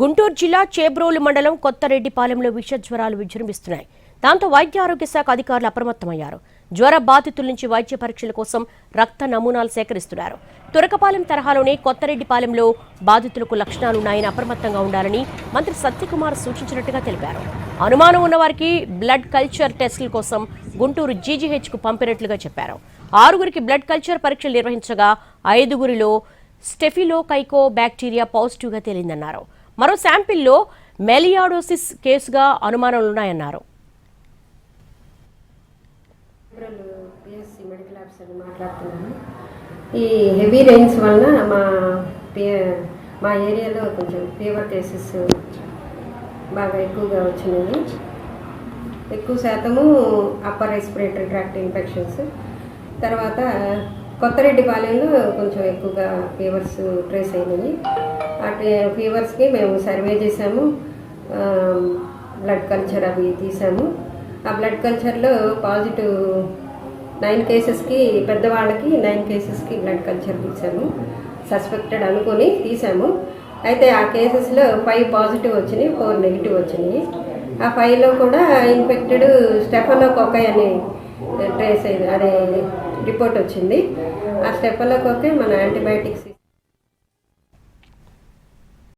గుంటూరు జిల్లా చేబ్రోలు మండలం కొత్తరెడ్డిపాలెంలో విష జ్వరాలు విజృంభిస్తున్నాయి. దాంతో వైద్య ఆరోగ్య శాఖ అధికారులు అప్రమత్తమయ్యారు. జ్వర బాధితుల నుంచి వైద్య పరీక్షల కోసం రక్త నమూనాలు సేకరిస్తున్నారు. తురకపాలెం తరహాలోనే కొత్తరెడ్డిపాలెంలో బాధితులకు లక్షణాలున్నాయని అప్రమత్తంగా ఉండాలని మంత్రి సత్యకుమార్ సూచించినట్టుగా తెలిపారు. అనుమానం ఉన్నవారికి బ్లడ్ కల్చర్ టెస్టుల కోసం గుంటూరు జీజీహెచ్కు పంపినట్లుగా చెప్పారు. ఆరుగురికి బ్లడ్ కల్చర్ పరీక్షలు నిర్వహించగా ఐదుగురిలో స్టెఫిలో కైకో బ్యాక్టీరియా పాజిటివ్గా తేలిందన్నారు. మరో శాంపిల్లో మెలియాడోసిస్ కేసుగా అనుమానాలున్నాయన్నారు. మెడికల్ మాట్లాడుతున్నాను ఈ హెవీ రెయిన్స్ వలన మా మా ఏరియాలో కొంచెం ఫీవర్ కేసెస్ బాగా ఎక్కువగా వచ్చినాయి. ఎక్కువ శాతము అప్పర్ రెస్పిరేటరీ ట్రాక్ట్ ఇన్ఫెక్షన్స్. తర్వాత కొత్తరెడ్డిపాలెంలో కొంచెం ఎక్కువగా ఫీవర్స్ ట్రేస్ అయినాయి. ఆ ఫీవర్స్కి మేము సర్వే చేసాము. బ్లడ్ కల్చర్ అవి తీసాము. ఆ బ్లడ్ కల్చర్లో పాజిటివ్ నైన్ కేసెస్కి పెద్దవాళ్ళకి నైన్ కేసెస్కి బ్లడ్ కల్చర్ తీసాము. సస్పెక్టెడ్ అనుకొని తీసాము. అయితే ఆ కేసెస్లో ఫైవ్ పాజిటివ్ వచ్చినాయి ఫోర్ నెగిటివ్ వచ్చినాయి. ఆ ఫైవ్లో కూడా ఇన్ఫెక్టెడ్ స్టెఫనోకోకై అని ట్రేస్ అయింది అదే రిపోర్ట్ వచ్చింది. ఆ స్టెఫనోకోకై మన యాంటీబయాటిక్స్